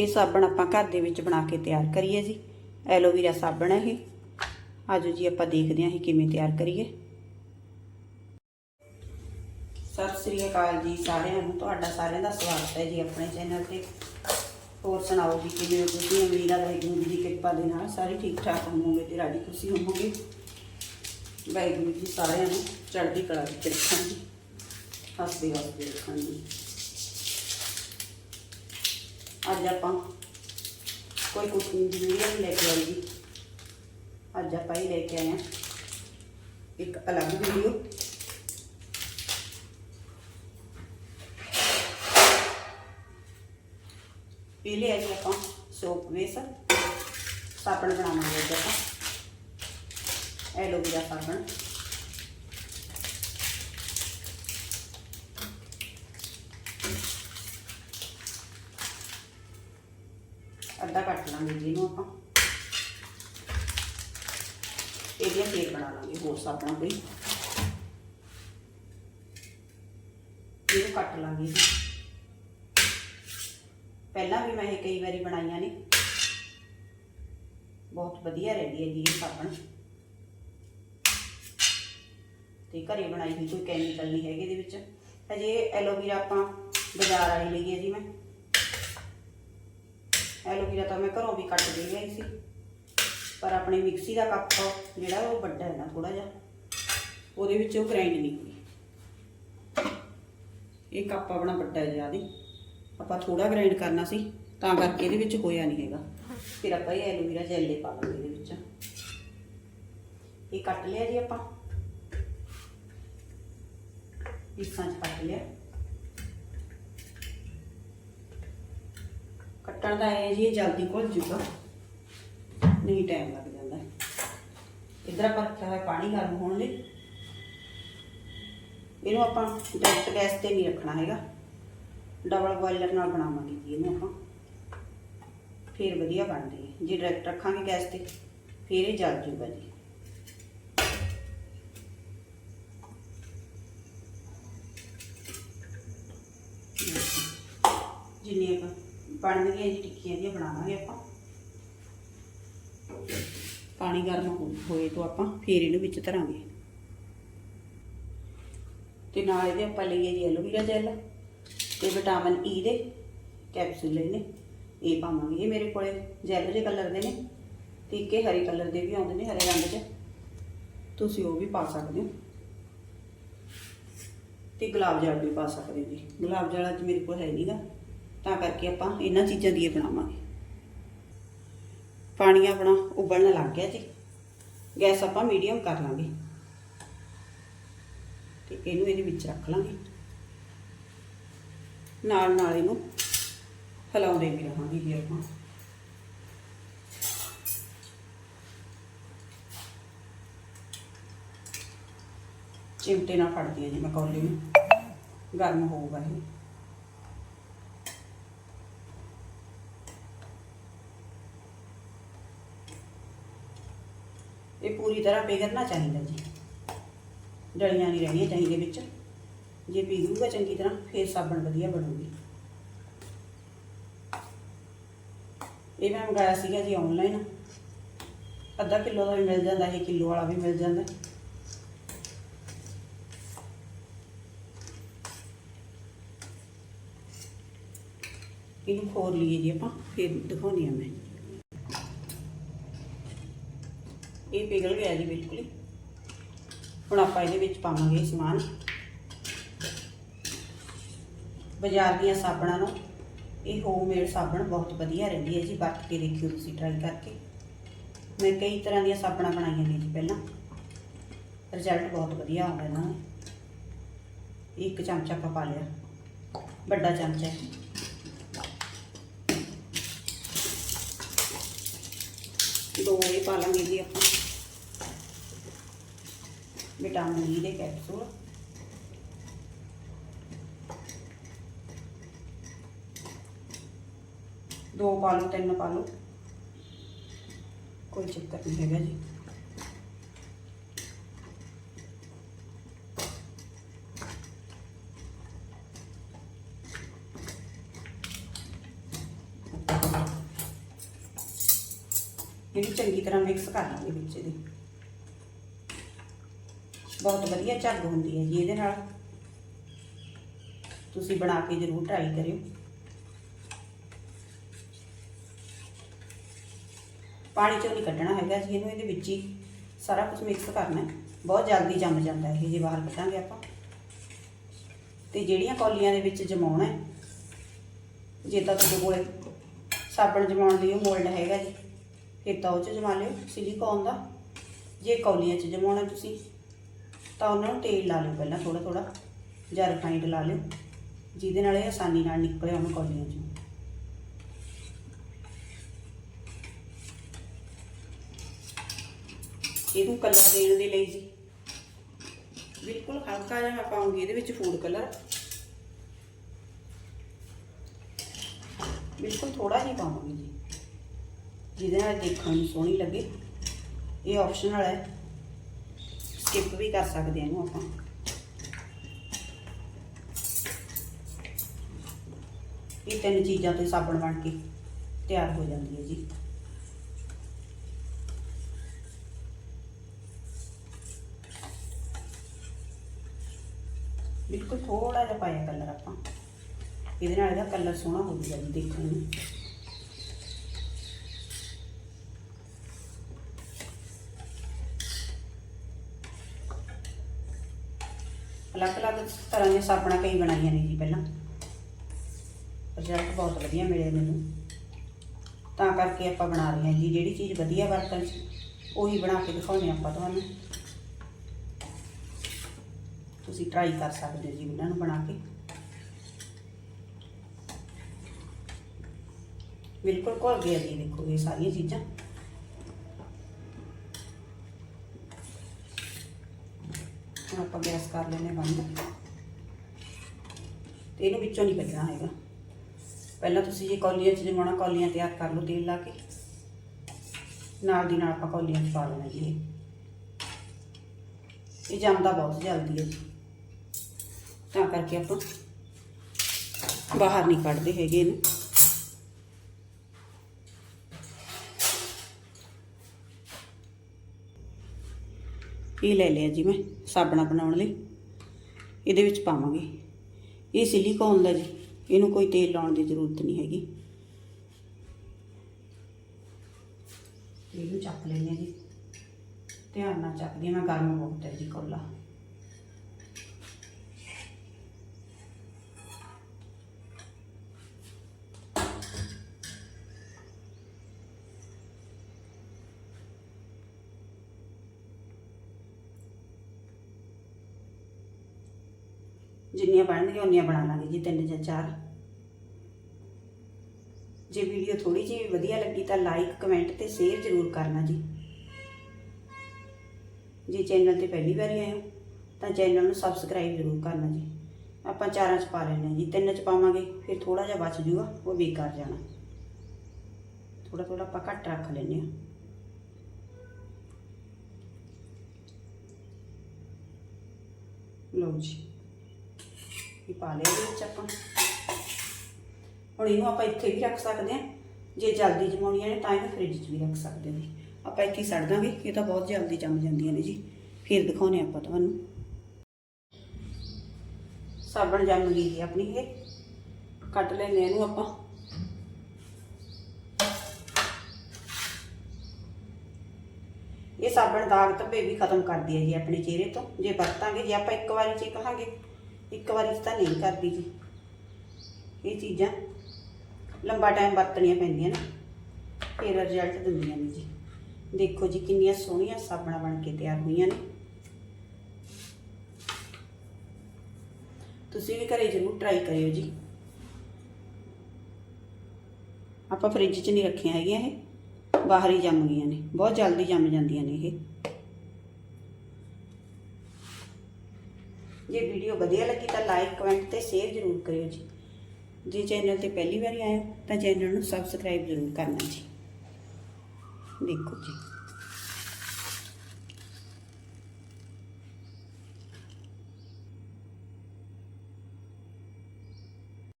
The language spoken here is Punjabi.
ਇਹ ਸਾਬਣ ਆਪਾਂ ਘਰ ਦੇ ਵਿੱਚ ਬਣਾ ਕੇ ਤਿਆਰ ਕਰੀਏ ਜੀ। ਐਲੋਵੀਰਾ ਸਾਬਣ ਹੈ ਇਹ। ਆਜੋ ਜੀ ਆਪਾਂ ਦੇਖਦੇ ਹਾਂ ਇਹ ਕਿਵੇਂ ਤਿਆਰ ਕਰੀਏ। ਸਤਿ ਸ੍ਰੀ ਅਕਾਲ ਜੀ ਸਾਰਿਆਂ ਨੂੰ। ਤੁਹਾਡਾ ਸਾਰਿਆਂ ਦਾ ਸਵਾਗਤ ਹੈ ਜੀ ਆਪਣੇ ਚੈਨਲ ਤੇ। ਹੋਰ ਸੁਣਾਓ ਜੀ ਕਿਵੇਂ ਹੋ ਤੁਸੀਂ? ਉਮੀਦ ਵਾਹਿਗੁਰੂ ਜੀ ਦੀ ਕਿਰਪਾ ਦੇ ਨਾਲ ਸਾਰੇ ਠੀਕ ਠਾਕ ਹੋਵੋਗੇ ਤੇ ਰਾਜੀ ਖੁਸ਼ੀ ਹੋਵੋਗੇ। ਵਾਹਿਗੁਰੂ ਜੀ ਸਾਰਿਆਂ ਨੂੰ ਚੜ੍ਹਦੀ ਕਲਾ ਵਿੱਚ ਰੱਖਣ ਜੀ। ਹੱਸਦੇ ਵਸਦੇ ਰੱਖਣ ਜੀ। ਅੱਜ ਆਪਾਂ ਕੋਈ ਕੁਕਿੰਗ ਦੀ ਵੀਡੀਓ ਨਹੀਂ ਲੈ ਕੇ ਆਈ ਜੀ ਅੱਜ ਆਪਾਂ ਇਹ ਲੈ ਕੇ ਆਏ ਹਾਂ। ਇੱਕ ਅਲੱਗ ਵੀਡੀਓ ਇਹ ਲਿਆ ਜੀ ਆਪਾਂ ਸੋਪ ਵੇਸ ਸਾਬਣ ਬਣਾਵਾਂਗੇ ਅੱਜ ਆਪਾਂ। ਐਲੋਵੇਰਾ ਸਾਬਣ। ਅੱਧਾ ਕੱਟ ਲਾਂਗੇ ਜੀ ਇਹਨੂੰ ਆਪਾਂ। ਇਹਦੀਆਂ ਫੇਰ ਬਣਾ ਲਾਂਗੇ ਹੋਰ ਸਾਬਣ ਕੋਈ ਇਹਨੂੰ ਕੱਟ ਲਾਂਗੇ ਪਹਿਲਾਂ ਵੀ ਮੈਂ ਇਹ ਕਈ ਵਾਰੀ ਬਣਾਈਆਂ ਨੇ। ਬਹੁਤ ਵਧੀਆ ਰਹਿੰਦੀ ਹੈ ਜੀ ਇਹ ਸਾਬਣ। ਤੇ ਘਰੇ ਬਣਾਈ ਹੋਈ ਕੋਈ ਕੈਮੀਕਲ ਨਹੀਂ ਹੈਗੇ ਇਹਦੇ ਵਿੱਚ। ਹਜੇ ਐਲੋਵੀਰਾ ਆਪਾਂ ਬਾਜ਼ਾਰ ਵਾਲੀ ਲਈ ਹੈ ਜੀ ਮੈਂ। ਐਲੋਵੀਰਾ ਤਾਂ ਮੈਂ ਘਰੋਂ ਵੀ ਕੱਟ ਦੇ ਲਈ ਸੀ। ਪਰ ਆਪਣੀ ਮਿਕਸੀ ਦਾ ਕੱਪ ਜਿਹੜਾ ਉਹ ਵੱਡਾ ਹੈ ਨਾ ਥੋੜਾ ਜਿਹਾ, ਉਹਦੇ ਵਿੱਚ ਉਹ ਗ੍ਰਾਈਂਡ ਨਹੀਂ ਹੋਈ। ਇਹ ਕੱਪ ਆਪਣਾ ਵੱਡਾ ਹੈ ਜ਼ਿਆਦਾ ਆਪਾਂ ਥੋੜਾ ਗ੍ਰਾਈਂਡ ਕਰਨਾ ਸੀ, ਤਾਂ ਕਰਕੇ ਇਹਦੇ ਵਿੱਚ ਹੋਇਆ ਨਹੀਂ ਹੈਗਾ। ਫਿਰ ਆਪਾਂ ਇਹ ਐਲੋਵੀਰਾ ਜੈਲੇ ਪਾ ਲਾਂਗੇ ਇਹਦੇ ਵਿੱਚ। ਇਹ ਕੱਟ ਲਿਆ ਜੀ ਆਪਾਂ। ਪੀਸਾਂ 'ਚ ਕੱਟ ਲਿਆ। ਕੱਟਣ ਦਾ ਇਹ ਜੀ, ਇਹ ਜਲਦੀ ਘੁਲ ਜੂਗਾ। ਨਹੀਂ ਟਾਈਮ ਲੱਗ ਜਾਂਦਾ। ਇਧਰ ਆਪਾਂ ਰੱਖਿਆ ਹੋਇਆ ਪਾਣੀ ਗਰਮ ਹੋਣ ਲਈ। ਇਹਨੂੰ ਆਪਾਂ ਡਾਇਰੈਕਟ ਗੈਸ ਤੇ ਨਹੀਂ ਰੱਖਣਾ ਹੈਗਾ। ਡਬਲ ਬੋਇਲਰ ਨਾਲ ਬਣਾਵਾਂਗੇ ਜੀ ਇਹਨੂੰ ਆਪਾਂ। ਫੇਰ ਵਧੀਆ ਬਣਦੀ ਹੈ। ਜੇ ਡਾਇਰੈਕਟ ਰੱਖਾਂਗੇ ਗੈਸ ਤੇ, ਫੇਰ ਇਹ ਜਲ ਜੂਗਾ ਜੀ। ਜਿੰਨੀ ਆਪਾਂ ਬਣਨਗੀਆਂ ਜੀ, ਟਿੱਕੀਆਂ ਦੀਆਂ ਬਣਾਵਾਂਗੇ ਆਪਾਂ। ਪਾਣੀ ਗਰਮ ਹੋ- ਹੋਏ ਤੋਂ ਆਪਾਂ ਫੇਰ ਇਹਨੂੰ ਵਿੱਚ ਧਰਾਂਗੇ। ਤੇ ਨਾਲ ਇਹਦੇ ਆਪਾਂ ਲਈਏ ਜੀ ਐਲੋਵੀਰਾ ਜੈਲ ਤੇ ਵਿਟਾਮਿਨ ਈ ਦੇ ਕੈਪਸੂਲ ਲਏ ਨੇ ਇਹ ਪਾਵਾਂਗੇ ਇਹ ਮੇਰੇ ਕੋਲੇ, ਜੈਲੋ ਜਿਹੇ ਕਲਰ ਦੇ ਨੇ। ਤੇ ਇੱਕ ਹਰੇ ਕਲਰ ਦੇ ਵੀ ਆਉਂਦੇ ਨੇ, ਹਰੇ ਰੰਗ 'ਚ। ਤੁਸੀਂ ਉਹ ਵੀ ਪਾ ਸਕਦੇ ਹੋ। ਤੇ ਗੁਲਾਬ ਜਲ ਵੀ ਪਾ ਸਕਦੇ ਹੋ ਜੀ। ਗੁਲਾਬ ਜਲ ਅੱਜ ਮੇਰੇ ਕੋਲ ਹੈ ਨਹੀਂਗਾ ਤਾਂ ਕਰਕੇ ਆਪਾਂ ਇਹਨਾਂ ਚੀਜ਼ਾਂ ਦੀ ਇਹ ਬਣਾਵਾਂਗੇ। ਪਾਣੀ ਆਪਣਾ ਉਬਲਣ ਲੱਗ ਗਿਆ ਜੀ। ਗੈਸ ਆਪਾਂ ਮੀਡੀਅਮ ਕਰ ਲਾਂਗੇ। ਤੇ ਇਹਨੂੰ ਇਹਦੇ ਵਿੱਚ ਰੱਖ ਲਾਂਗੇ। ਨਾਲ ਨਾਲ ਇਹਨੂੰ ਹਿਲਾਉਂਦੇ ਵੀ ਰਹਾਂਗੇ ਜੀ ਆਪਾਂ। ਚਿਮਟੇ ਨਾਲ ਫੜਦੀ ਹਾਂ ਜੀ ਮੈਂ ਕੌਲੀ ਨੂੰ। ਗਰਮ ਹੋਊਗਾ ਇਹ। ਇਹ ਪੂਰੀ ਤਰ੍ਹਾਂ ਪਿਘਲਣਾ ਚਾਹੀਦਾ ਜੀ। ਡਲੀਆਂ ਨਹੀਂ ਰਹਿਣੀਆਂ ਚਾਹੀਦੀਆਂ ਵਿੱਚ। ਜੇ ਪੀਗੂਗਾ ਚੰਗੀ ਤਰ੍ਹਾਂ, ਫੇਰ ਸਾਬਣ ਵਧੀਆ ਬਣੂਗੀ। ਇਹ ਮੈਂ ਮੰਗਾਇਆ ਸੀਗਾ ਜੀ ਆਨਲਾਈਨ ਅੱਧਾ ਕਿਲੋ ਦਾ ਵੀ ਮਿਲ ਜਾਂਦਾ, ਇਹ ਕਿਲੋ ਵਾਲਾ ਵੀ ਮਿਲ ਜਾਂਦਾ। ਇਹਨੂੰ ਖੋਰ ਲਈਏ ਜੀ ਆਪਾਂ, ਫਿਰ ਦਿਖਾਉਣੀ ਆ ਮੈਂ। ਇਹ ਪਿਘਲ ਗਿਆ ਜੀ ਬਿਲਕੁਲ ਹੀ। ਹੁਣ ਆਪਾਂ ਇਹਦੇ ਵਿੱਚ ਪਾਵਾਂਗੇ ਸਮਾਨ। ਬਾਜ਼ਾਰ ਦੀਆਂ ਸਾਬਣਾਂ ਨੂੰ। ਇਹ ਹੋਮਮੇਡ ਸਾਬਣ ਬਹੁਤ ਵਧੀਆ ਰਹਿੰਦੀ ਹੈ ਜੀ, ਵਰਤ ਕੇ ਦੇਖਿਓ ਤੁਸੀਂ ਟਰਾਈ ਕਰਕੇ। ਮੈਂ ਕਈ ਤਰ੍ਹਾਂ ਦੀਆਂ ਸਾਬਣਾਂ ਬਣਾਈਆਂ ਨੇ ਜੀ ਪਹਿਲਾਂ। ਰਿਜ਼ਲਟ ਬਹੁਤ ਵਧੀਆ ਆਉਂਦਾ ਇਹਨਾਂ ਦਾ। ਇੱਕ ਚਮਚਾ ਆਪਾਂ ਪਾ ਲਿਆ। ਵੱਡਾ ਚਮਚਾ ਦੋ ਇਹ ਪਾ ਲਾਂਗੇ ਜੀ ਆਪਾਂ। ਵਿਟਾਮਿਨ ਈ ਦੇ ਕੈਪਸੂਲ। ਦੋ ਪਾ ਲਓ, ਤਿੰਨ ਪਾ ਲਓ। ਕੋਈ ਚੱਕਰ ਨਹੀਂ ਹੈਗਾ ਜੀ। ਇਹਨੂੰ ਚੰਗੀ ਤਰ੍ਹਾਂ ਮਿਕਸ ਕਰ ਲਾਂਗੇ ਵਿੱਚ ਇਹਦੇ। ਬਹੁਤ ਵਧੀਆ ਝੱਗ ਹੁੰਦੀ ਹੈ ਜੀ ਇਹਦੇ ਨਾਲ। ਤੁਸੀਂ ਬਣਾ ਕੇ ਜ਼ਰੂਰ ਟਰਾਈ ਕਰਿਓ। ਪਾਣੀ ਚੋਂ ਨਹੀਂ ਕੱਢਣਾ ਹੈਗਾ ਜੀ, ਇਹਨੂੰ ਇਹਦੇ ਵਿੱਚ ਹੀ ਸਾਰਾ ਕੁਝ ਮਿਕਸ ਕਰਨਾ ਬਹੁਤ ਜਲਦੀ ਜੰਮ ਜਾਂਦਾ ਇਹ ਜੇ ਬਾਹਰ ਕੱਢਾਂਗੇ ਆਪਾਂ। ਤੇ ਜਿਹੜੀਆਂ ਕੌਲੀਆਂ ਦੇ ਵਿੱਚ ਜਮਾਉਣਾ ਜੇ ਤਾਂ ਤੁਹਾਡੇ ਕੋਲੇ ਸਾਬਣ ਜਮਾਉਣ ਲਈ ਉਹ ਮੋਲਡ ਹੈਗਾ ਜੀ। ਫਿਰ ਉਹ 'ਚ ਜਮਾ ਲਿਓ ਸਿਲੀਕੋਨ ਦਾ। ਜੇ ਕੌਲੀਆਂ 'ਚ ਜਮਾਉਣਾ ਤੁਸੀਂ, ਤਾਂ ਉਹਨਾਂ ਨੂੰ ਤੇਲ ਲਾ ਲਿਓ ਪਹਿਲਾਂ ਥੋੜਾ ਥੋੜਾ ਜਾਂ ਰਿਫਾਈਂਡ ਲਾ ਲਿਓ, ਜਿਹਦੇ ਨਾਲ ਇਹ ਆਸਾਨੀ ਨਾਲ ਨਿਕਲੇ ਉਹਨਾਂ ਕੌਲੀਆਂ 'ਚੋਂ। ਇਹਨੂੰ ਕਲਰ ਦੇਣ ਦੇ ਲਈ ਜੀ, ਬਿਲਕੁਲ ਹਲਕਾ ਜਿਹਾ ਮੈਂ ਪਾਉਂਗੀ ਇਹਦੇ ਵਿੱਚ ਫੂਡ ਕਲਰ ਬਿਲਕੁਲ ਥੋੜਾ ਜਿਹਾ ਪਾਉਂਗੀ ਜੀ। ਜਿਹਦੇ ਨਾਲ ਦੇਖਣ ਨੂੰ ਸੋਹਣੀ ਲੱਗੇ। ਇਹ ਆਪਸ਼ਨਲ ਹੈ। ਸਕਿਪ ਵੀ ਕਰ ਸਕਦੇ ਹਾਂ ਇਹਨੂੰ ਆਪਾਂ। ਇਹ ਤਿੰਨ ਚੀਜ਼ਾਂ ਤੇ ਸਾਬਣ ਬਣ ਕੇ ਤਿਆਰ ਹੋ ਜਾਂਦੀ ਹੈ ਜੀ। ਬਿਲਕੁਲ ਥੋੜਾ ਜਿਹਾ ਪਾਇਆ ਕਲਰ ਆਪਾਂ। ਇਹਦੇ ਨਾਲ ਇਹਦਾ ਕਲਰ ਸੋਹਣਾ ਹੋ ਜਾਊਗਾ ਜੀ ਦੇਖਣ ਨੂੰ। ਅਲੱਗ-ਅਲੱਗ ਤਰ੍ਹਾਂ ਦੀਆਂ ਸਾਬਣਾਂ ਕਈ ਬਣਾਈਆਂ ਨੇ ਜੀ ਪਹਿਲਾਂ। ਰਿਜ਼ਲਟ ਬਹੁਤ ਵਧੀਆ ਮਿਲਿਆ ਮੈਨੂੰ। ਤਾਂ ਕਰਕੇ ਆਪਾਂ ਬਣਾ ਰਹੇ ਹਾਂ ਜੀ। ਜਿਹੜੀ ਚੀਜ਼ ਵਧੀਆ ਵਰਤਣ 'ਚ, ਉਹੀ ਬਣਾ ਕੇ ਦਿਖਾਉਂਦੇ ਆਪਾਂ ਤੁਹਾਨੂੰ। ਤੁਸੀਂ ਟਰਾਈ ਕਰ ਸਕਦੇ ਹੋ ਜੀ ਇਹਨਾਂ ਨੂੰ ਬਣਾ ਕੇ। ਬਿਲਕੁਲ ਘੁਲ ਗਿਆ ਜੀ, ਦੇਖੋ ਇਹ ਸਾਰੀਆਂ ਚੀਜ਼ਾਂ। ਹੁਣ ਆਪਾਂ ਗੈਸ ਕਰ ਲੈਨੇ ਬੰਦ। ਤੇ ਇਹਨੂੰ ਵਿੱਚੋਂ ਨਹੀਂ ਕੱਢਣਾ ਹੈਗਾ। ਪਹਿਲਾਂ ਤੁਸੀਂ ਜੇ ਕੌਲੀਆਂ 'ਚ ਜਮਾਉਣਾ ਕੌਲੀਆਂ ਤਿਆਰ ਕਰ ਲਓ ਤੇਲ ਲਾ ਕੇ। ਨਾਲ ਦੀ ਨਾਲ ਆਪਾਂ ਕੌਲੀਆਂ 'ਚ ਪਾ ਲੈਣਾ ਜੀ ਇਹ। ਇਹ ਜੰਮਦਾ ਬਹੁਤ ਜਲਦੀ ਹੈ ਜੀ। ਤਾਂ ਕਰਕੇ ਆਪਾਂ ਬਾਹਰ ਨਹੀਂ ਕੱਢਦੇ ਹੈਗੇ ਇਹਨੂੰ। ਇਹ ਲੈ ਲਿਆ ਜੀ ਮੈਂ ਸਾਬਣਾ ਬਣਾਉਣ ਲਈ। ਇਹਦੇ ਵਿੱਚ ਪਾਵਾਂਗੇ। ਇਹ ਸਿਲੀਕੋਨ ਦਾ ਜੀ ਇਹਨੂੰ ਕੋਈ ਤੇਲ ਲਾਉਣ ਦੀ ਜ਼ਰੂਰਤ ਨਹੀਂ ਹੈਗੀ। ਇਹਨੂੰ ਚੱਕ ਲੈਂਦੇ ਹਾਂ ਜੀ। ਧਿਆਨ ਨਾਲ ਚੱਕਦੀ ਹਾਂ, ਮੈਂ ਗਰਮ ਬਹੁਤ ਹੈ ਜੀ ਕੋਲਾ। ਜਿੰਨੀਆਂ ਬਣਨਗੀਆਂ ਉਨੀਆਂ ਬਣਾ ਲਾਂਗੇ ਜੀ, ਤਿੰਨ ਜਾਂ ਚਾਰ। ਜੇ ਵੀਡੀਓ ਥੋੜੀ ਜਿਹੀ ਵਧੀਆ ਲੱਗੀ ਤਾਂ ਲਾਈਕ ਕਮੈਂਟ ਤੇ ਸ਼ੇਅਰ ਜ਼ਰੂਰ ਕਰਨਾ ਜੀ। ਜੇ ਚੈਨਲ ਤੇ ਪਹਿਲੀ ਵਾਰੀ ਆਏ ਹੋ, ਤਾਂ ਚੈਨਲ ਨੂੰ ਸਬਸਕ੍ਰਾਈਬ ਜ਼ਰੂਰ ਕਰਨਾ ਜੀ। ਆਪਾਂ ਚਾਰਾਂ ਚ ਪਾ ਲੈਣੇ ਜੀ, ਤਿੰਨ ਚ ਪਾਵਾਂਗੇ, ਫਿਰ ਥੋੜਾ ਜਿਹਾ ਬਚ ਜੂਗਾ, ਉਹ ਬੇਕਾਰ ਜਾਣਾ। ਥੋੜਾ ਥੋੜਾ ਆਪਾਂ ਘੱਟ ਰੱਖ ਲੈਨੇ ਆ ਲਓ ਜੀ। ਇਹ ਪਾ ਲਿਆ ਇਹਦੇ ਵਿੱਚ ਆਪਾਂ। ਹੁਣ ਇਹਨੂੰ ਆਪਾਂ ਇੱਥੇ ਵੀ ਰੱਖ ਸਕਦੇ ਹਾਂ। ਜੇ ਜਲਦੀ ਜਮਾਉਣੀਆਂ ਨੇ ਤਾਂ ਇਹਨੂੰ ਫ੍ਰਿਜ 'ਚ ਵੀ ਰੱਖ ਸਕਦੇ ਨੇ ਆਪਾਂ ਇੱਥੇ ਸੜ ਛੱਡ ਦਾਂਗੇ, ਇਹ ਤਾਂ ਬਹੁਤ ਜਲਦੀ ਜੰਮ ਜਾਂਦੀਆਂ ਨੇ ਜੀ। ਫਿਰ ਦਿਖਾਉਣੇ ਆਪਾਂ ਤੁਹਾਨੂੰ। ਸਾਬਣ ਜੰਮ ਗਈ ਜੀ ਆਪਣੀ ਇਹ। ਕੱਟ ਲੈਨੇ ਇਹਨੂੰ ਆਪਾਂ। ਇਹ ਸਾਬਣ ਦਾਗ ਧੱਬੇ ਵੀ ਖਤਮ ਕਰਦੀ ਹੈ ਜੀ ਆਪਣੇ ਚਿਹਰੇ ਤੋਂ। ਜੇ ਵਰਤਾਂਗੇ, ਜੇ ਆਪਾਂ ਇੱਕ ਵਾਰੀ ਚ ਕਹਾਂਗੇ ਇੱਕ ਵਾਰੀ ਚ ਤਾਂ ਨਹੀਂ ਕਰਦੀ ਜੀ। ਇਹ ਚੀਜ਼ਾਂ ਲੰਬਾ ਟਾਈਮ ਵਰਤਣੀਆਂ ਪੈਂਦੀਆਂ ਨੇ। ਫਿਰ ਰਿਜ਼ਲਟ ਦਿੰਦੀਆਂ ਨੇ ਜੀ। ਦੇਖੋ ਜੀ ਕਿੰਨੀਆਂ ਸੋਹਣੀਆਂ ਸਾਬਣਾਂ ਬਣ ਕੇ ਤਿਆਰ ਹੋਈਆਂ ਨੇ। ਤੁਸੀਂ ਵੀ ਘਰੇ ਜ਼ਰੂਰ ਟਰਾਈ ਕਰਿਓ ਜੀ। ਆਪਾਂ ਫ੍ਰਿਜ 'ਚ ਨਹੀਂ ਰੱਖੀਆਂ ਹੈਗੀਆਂ ਇਹ। ਬਾਹਰ ਹੀ ਜੰਮ ਗਈਆਂ ਨੇ। ਬਹੁਤ ਜਲਦੀ ਜੰਮ ਜਾਂਦੀਆਂ ਨੇ ਇਹ। ਜੇ ਵੀਡੀਓ ਵਧੀਆ ਲੱਗੀ ਤਾਂ ਲਾਈਕ ਕਮੈਂਟ ਤੇ ਸ਼ੇਅਰ ਜ਼ਰੂਰ ਕਰਿਓ ਜੀ। ਜੇ ਚੈਨਲ ਤੇ ਪਹਿਲੀ ਵਾਰੀ ਆਏ ਤਾਂ ਚੈਨਲ ਨੂੰ ਸਬਸਕ੍ਰਾਈਬ ਜ਼ਰੂਰ ਕਰਨਾ ਜੀ। ਦੇਖੋ ਜੀ।